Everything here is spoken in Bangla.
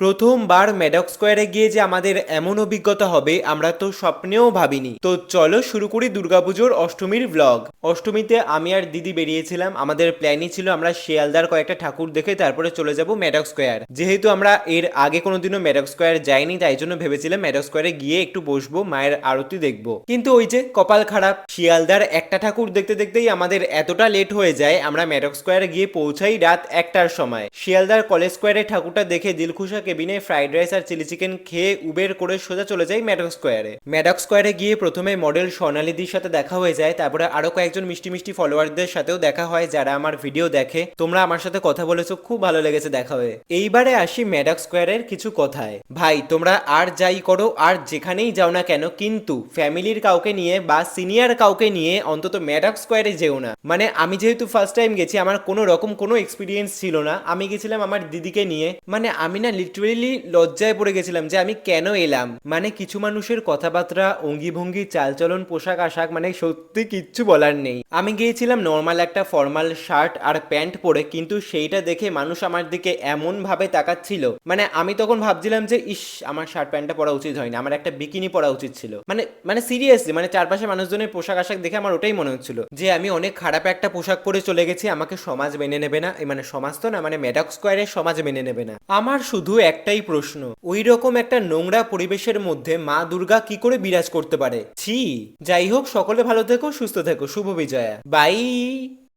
প্রথমবার ম্যাডক স্কোয়ারে গিয়ে যে আমাদের এমন অভিজ্ঞতা হবে, আমরা তো স্বপ্নেও ভাবিনি। তো চলো শুরু করি দুর্গাপুজোর অষ্টমীর ব্লগ অষ্টমীতে আমি আর দিদি বেরিয়েছিলাম। আমাদের প্ল্যানই ছিল আমরা শিয়ালদার কয়েকটা ঠাকুর দেখে তারপরে চলে যাব ম্যাডক স্কোয়ার যেহেতু আমরা এর আগে কোনোদিনও ম্যাডক স্কোয়ার যাইনি, তাই জন্য ভেবেছিলাম ম্যাডক স্কোয়ারে গিয়ে একটু বসবো, মায়ের আরতি দেখব। কিন্তু ওই যে কপাল খারাপ, শিয়ালদার একটা ঠাকুর দেখতে দেখতেই আমাদের এতটা লেট হয়ে যায়, আমরা ম্যাডক স্কোয়ারে গিয়ে পৌঁছাই রাত একটার সময়। শিয়ালদার কলেজ স্কোয়ারে ঠাকুরটা দেখে দিলখুশা কেবিনে ফ্রাইড রাইস আর চিলি চিকেন খেয়ে উবের করে সোজা চলে যাই ম্যাডক স্কোয়ারে। ম্যাডক স্কোয়ারে গিয়ে প্রথমে মডেল স্বর্ণালীদির সাথে দেখা হয়ে যায়, তারপরে আরও কয়েকজন মিষ্টি মিষ্টি ফলোয়ারদের সাথেও দেখা হয় যারা আমার ভিডিও দেখে। তোমরা আমার সাথে কথা বলেছ, খুব ভালো লেগেছে দেখা হয়ে। এইবারে আসি ম্যাডক স্কোয়ারের কিছু কথায়। ভাই, তোমরা আর যাই করো, আর যেখানেই যাও না কেন, কিন্তু ফ্যামিলির কাউকে নিয়ে বা সিনিয়র কাউকে নিয়ে অন্তত ম্যাডক স্কোয়ারে যেও না। মানে আমি যেহেতু ফার্স্ট টাইম গেছি, আমার কোনো রকম কোনো এক্সপিরিয়েন্স ছিল না। আমি গেছিলাম আমার দিদিকে নিয়ে। মানে আমি না লিটারেলি লজ্জায় পড়ে গেছিলাম যে আমি কেন এলাম। মানে কিছু মানুষের কথাবার্তা অঙ্গি ভঙ্গি চালচলন পোশাক আশাক মানে সত্যি কিচ্ছু বলার নেই। আমি গিয়েছিলাম নর্মাল একটা ফর্মাল শার্ট আর প্যান্ট পরে, কিন্তু সেইটা দেখে মানুষ আমার দিকে এমন ভাবে তাকাচ্ছিল। মানে আমি তখন ভাবছিলাম যে, ইস, আমার শার্ট প্যান্টটা পরা উচিত হয়নি, আমার একটা বিকিনি পরা উচিত ছিল। মানে মানে সিরিয়াসলি মানে চারপাশে মানুষজনের পোশাক আশাক দেখে আমার ওটাই মনে হচ্ছিল যে, আমি অনেক খারাপ একটা পোশাক পরে চলে গেছি, আমাকে সমাজ মেনে নেবে না। মানে সমাজ তো না মানে মেডক স্কোয়ারের সমাজ মেনে নেবে না। আমার শুধু একটাই প্রশ্ন। ওই রকম একটা নোংরা পরিবেশের মধ্যে মা দুর্গা কি করে বিরাজ করতে পারে? ছি, যাই হোক, সকলে ভালো থেকো, সুস্থ থেকো। শুভ বিজয়া। বাই